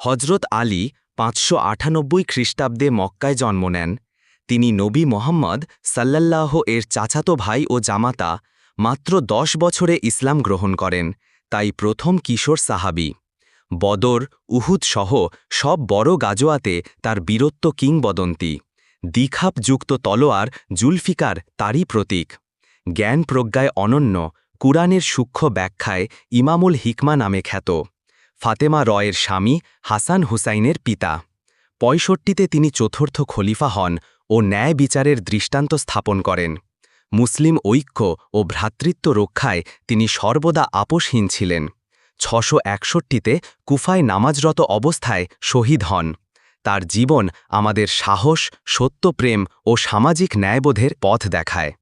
হজরত আলী পাঁচশো আটানব্বই খ্রিস্টাব্দে মক্কায় জন্ম নেন। তিনি নবী মোহাম্মদ সাল্লাল্লাহ এর চাচাতো ভাই ও জামাতা মাত্র দশ বছরে ইসলাম গ্রহণ করেন, তাই প্রথম কিশোর সাহাবি। বদর, উহুদ সহ সব বড় গাজোয়াতে তার বীরত্ব কিংবদন্তি। দ্বিখাপযুক্ত তলোয়ার জুলফিকার তারই প্রতীক। জ্ঞান প্রজ্ঞায় অনন্য, কুরআনের সূক্ষ্ম ব্যাখ্যায় ইমামুল হিকমা নামে খ্যাত। ফাতেমা রয়ের স্বামী হাসান হুসাইনের পিতা। পঁয়ষট্টিতে তিনি চতুর্থ খলিফা হন ও ন্যায় বিচারের দৃষ্টান্ত স্থাপন করেন। মুসলিম ঐক্য ও ভ্রাতৃত্ব রক্ষায় তিনি সর্বদা আপোষহীন ছিলেন। ছশো একষট্টিতে কুফায় নামাজরত অবস্থায় শহীদ হন। তার জীবন আমাদের সাহস, সত্যপ্রেম ও সামাজিক ন্যায়বোধের পথ দেখায়।